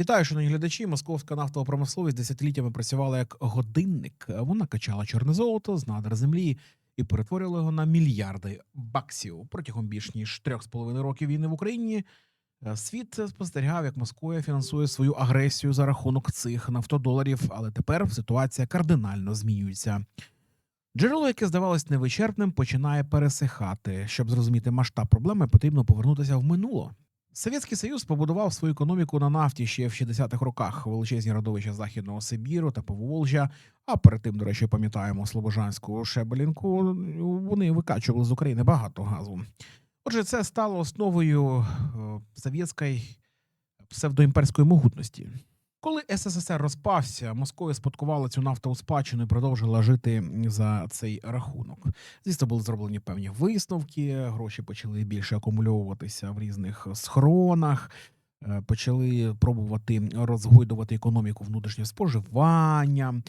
Вітаю, шановні глядачі. Московська нафтова промисловість десятиліттями працювала як годинник. Вона качала чорне золото з надр землі і перетворювала його на мільярди баксів. Протягом більш ніж трьох з половиною років війни в Україні е, світ спостерігав, як Москва фінансує свою агресію за рахунок цих нафтодоларів. Але тепер ситуація кардинально змінюється. Джерело, яке здавалось невичерпним, починає пересихати. Щоб зрозуміти масштаб проблеми, потрібно повернутися в минуло. Совєтський Союз побудував свою економіку на нафті ще в 60-х роках. Величезні родовища Західного Сибіру та Поволжя. А перед тим, до речі, пам'ятаємо Слобожанську Шебелінку. Вони викачували з України багато газу. Отже, це стало основою е, совєтської псевдоімперської могутності. Коли СССР розпався, Московія спадкувала цю нафтову спадщину і продовжила жити за цей рахунок. Звісно, були зроблені певні висновки, гроші почали більше акумульовуватися в різних схронах, е, почали пробувати розгойдувати економіку внутрішнього споживання.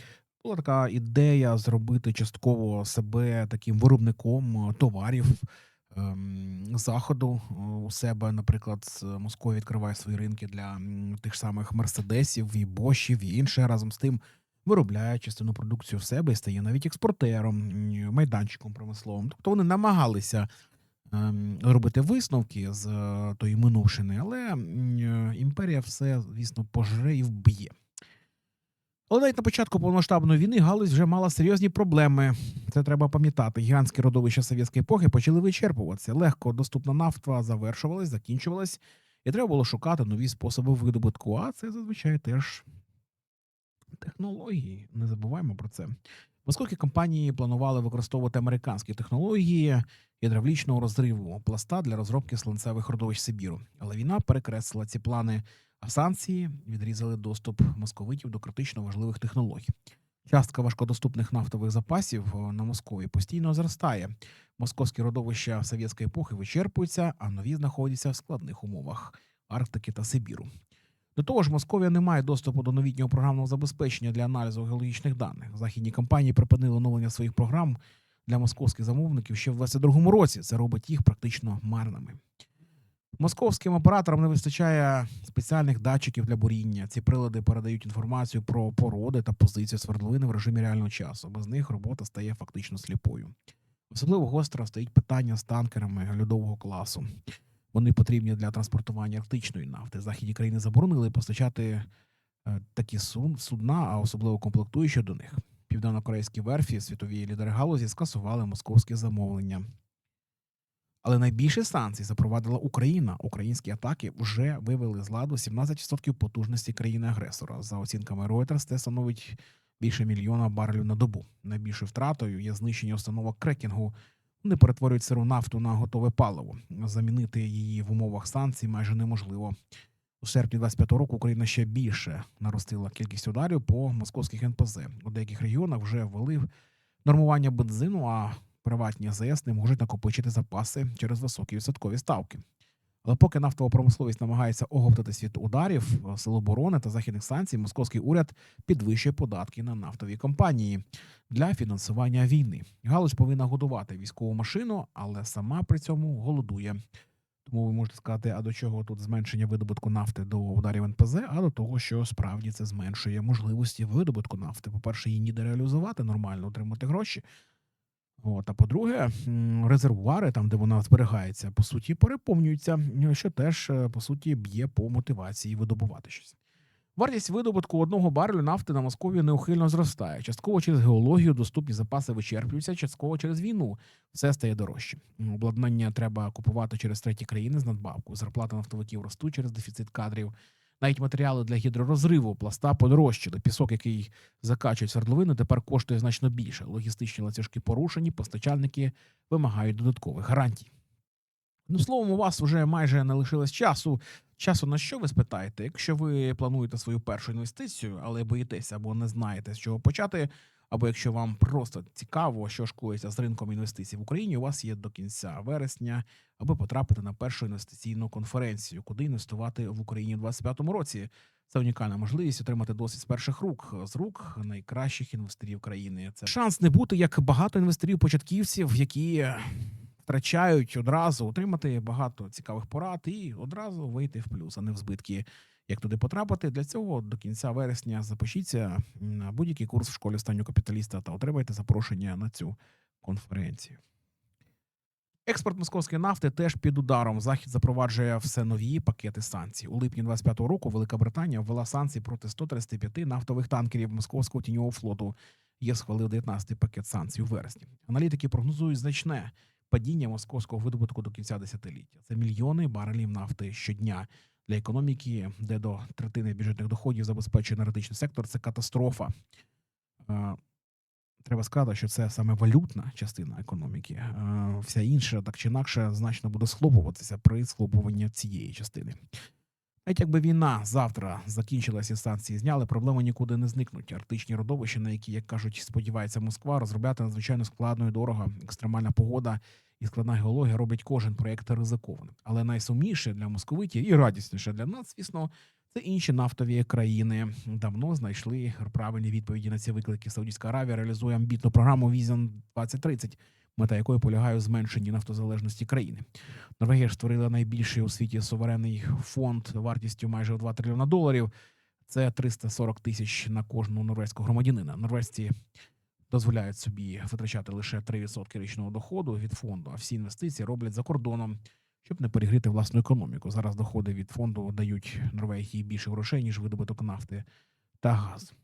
Була така ідея зробити частково себе таким виробником товарів заходу е, у себе. Наприклад, Москва відкриває свої ринки для тих ж самих мерседесів, і бошів, і інше разом з тим. Виробляє частину продукцію в себе і стає навіть експортером, майданчиком промисловим. Тобто вони намагалися ем, робити висновки з е, тої минувшини, але е, імперія все, звісно, пожре і вб'є. Але навіть на початку повномасштабної війни галузь вже мала серйозні проблеми. Це треба пам'ятати. Гігантські родовища совєтської епохи почали вичерпуватися. Легко доступна нафта завершувалась, закінчувалась, і треба було шукати нові способи видобутку. А це зазвичай теж технології. Не забуваємо про це. Московські компанії планували використовувати американські технології гідравлічного розриву пласта для розробки сланцевих родовищ Сибіру. Але війна перекреслила ці плани, а санкції відрізали доступ московитів до критично важливих технологій. Частка важкодоступних нафтових запасів е, на Москові постійно зростає. Московські родовища совєтської епохи вичерпуються, а нові знаходяться в складних умовах Арктики та Сибіру. До того ж, Московія не має доступу до новітнього програмного забезпечення для аналізу геологічних даних. Західні компанії припинили оновлення своїх програм для московських замовників ще в 2022 році. Це робить їх практично марними. Московським операторам не вистачає спеціальних датчиків для буріння. Ці прилади передають інформацію про породи та позицію свердловини в режимі реального часу. Без них робота стає фактично сліпою. Особливо гостро стоїть питання з танкерами льодового класу. Вони потрібні для транспортування арктичної нафти. Західні країни заборонили постачати е, такі судна, а особливо комплектуючі до них. Південно-корейські верфі, світові лідери галузі скасували московські замовлення. Але найбільше санкцій запровадила Україна. Українські атаки вже вивели з ладу 17% потужності країни-агресора. За оцінками Reuters, це становить більше мільйона барелів на добу. Найбільшою втратою є знищення установок крекінгу. Вони перетворюють сиру нафту на готове паливо. Замінити її в умовах санкцій майже неможливо. У серпні 25 року Україна ще більше наростила кількість ударів по московських НПЗ. У деяких регіонах вже ввели нормування бензину, а приватні АЗС не можуть накопичити запаси через високі відсоткові ставки. Але поки нафтова промисловість намагається оговтатись від ударів е, сил оборони та західних санкцій, московський уряд підвищує податки на нафтові компанії для фінансування війни. Галузь повинна годувати військову машину, але сама при цьому голодує. Тому ви можете сказати, а до чого тут зменшення видобутку нафти до ударів НПЗ, а до того, що справді це зменшує можливості видобутку нафти. По-перше, її ніде реалізувати нормально, отримати гроші. От, а по-друге, резервуари, там, де вона зберігається, по суті, переповнюються, що теж, е, по суті, б'є по мотивації видобувати щось. Вартість видобутку одного барелю нафти на Москові неухильно зростає. Частково через геологію доступні запаси вичерпуються, частково через війну. Все стає дорожче. Обладнання треба купувати через треті країни з надбавку. Зарплати нафтовиків ростуть через дефіцит кадрів. Навіть матеріали для гідророзриву пласта подорожчали. Пісок, який закачують свердловину, тепер коштує значно більше. Логістичні ланцюжки порушені, постачальники вимагають додаткових гарантій. Ну, словом, у вас вже майже не лишилось часу. Часу на що ви спитаєте? Якщо ви плануєте свою першу інвестицію, але боїтеся або не знаєте, з чого почати, або якщо вам просто цікаво, що ж коїться з ринком інвестицій в Україні, у вас є до кінця вересня, аби потрапити на першу інвестиційну конференцію, куди інвестувати в Україні у 2025 році. Це унікальна можливість отримати досвід з перших рук з рук найкращих інвесторів країни. Це шанс не бути як багато інвесторів-початківців, які втрачають одразу, отримати багато цікавих порад і одразу вийти в плюс, а не в збитки. Як туди потрапити? Для цього до кінця вересня запишіться на будь-який курс в школі останнього капіталіста та отримайте запрошення на цю конференцію. Експорт московської нафти теж під ударом. Захід запроваджує все нові пакети санкцій. У липні 25-го року Велика Британія ввела санкції проти 135 нафтових танкерів московського тіньового флоту. ЄС схвалив 19-й пакет санкцій у вересні. Аналітики прогнозують значне падіння московського видобутку до кінця десятиліття. Це мільйони барелів нафти щодня для економіки, де до третини бюджетних доходів забезпечує енергетичний сектор. Це катастрофа. Е, Треба сказати, що це саме валютна частина економіки. Е, Вся інша, так чи інакше, значно буде схлопуватися при схлопуванні цієї частини. Навіть якби війна завтра закінчилася, санкції зняли, проблеми нікуди не зникнуть. Арктичні родовища, на які, як кажуть, сподівається Москва, розробляти надзвичайно складно і дорого. Екстремальна погода і складна геологія роблять кожен проєкт ризикованим. Але найсумніше для московитів і радісніше для нас, звісно, це інші нафтові країни. Давно знайшли правильні відповіді на ці виклики. Саудівська Аравія реалізує амбітну програму Vision 2030, мета якої полягає у зменшенні нафтозалежності країни. Норвегія ж створила найбільший у світі суверенний фонд вартістю майже у 2 трильйона доларів. Це 340 тисяч на кожного норвезького громадянина. Норвезці дозволяють собі витрачати лише 3% річного доходу від фонду, а всі інвестиції роблять за кордоном, щоб не перегріти власну економіку. Зараз доходи від фонду дають Норвегії більше грошей, ніж видобуток нафти та газу.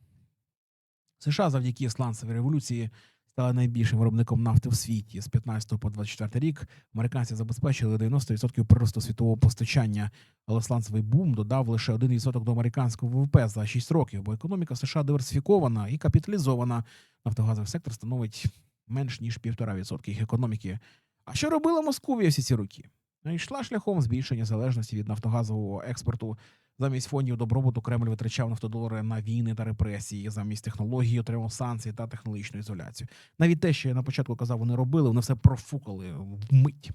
США завдяки сланцевій революції стали найбільшим виробником нафти в світі. З 15 по 24 рік американці забезпечили 90% приросту світового постачання, але сланцевий бум додав лише 1% до американського ВВП за 6 років, бо економіка США диверсифікована і капіталізована. Нафтогазовий сектор становить менш ніж 1,5% їх економіки. А що робила Московія всі ці роки? Ну, Йшла шляхом збільшення залежності від нафтогазового експорту. Замість фондів добробуту Кремль витрачав нафтодолари на війни та репресії, замість технології отримав санкції та технологічну ізоляцію. Навіть те, що я на початку казав, вони робили, вони все профукали вмить.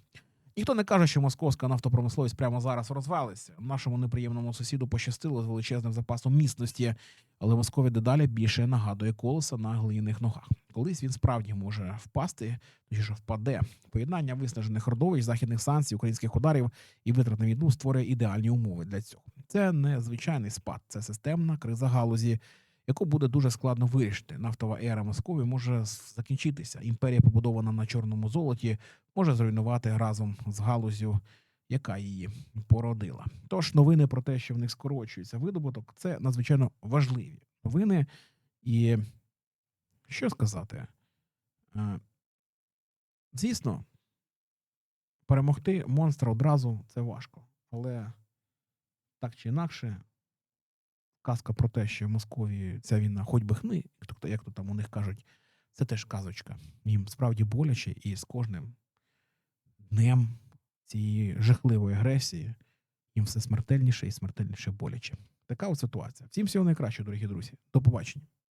Ніхто не каже, що московська нафтопромисловість прямо зараз розвалиться. Нашому неприємному сусіду пощастило з величезним запасом міцності, але Московія дедалі більше нагадує колеса на глиняних ногах. Колись він справді може впасти, точніше впаде. Поєднання виснажених родовищ, західних санкцій, українських ударів і витрат на війну створює ідеальні умови для цього. Це не звичайний спад, це системна криза галузі, яку буде дуже складно вирішити. Нафтова ера Московії може закінчитися. Імперія, побудована на чорному золоті, може зруйнувати разом з галузю, яка її породила. Тож новини про те, що в них скорочується видобуток, це надзвичайно важливі новини. І що сказати? Е, Звісно, перемогти монстра одразу це важко, але так чи інакше, казка про те, що в Московії ця війна хоч би хни, як то, там у них кажуть, це теж казочка. Їм справді боляче, і з кожним днем цієї жахливої агресії їм все смертельніше і смертельніше боляче. Така от ситуація. Всім всього найкращого, дорогі друзі. До побачення.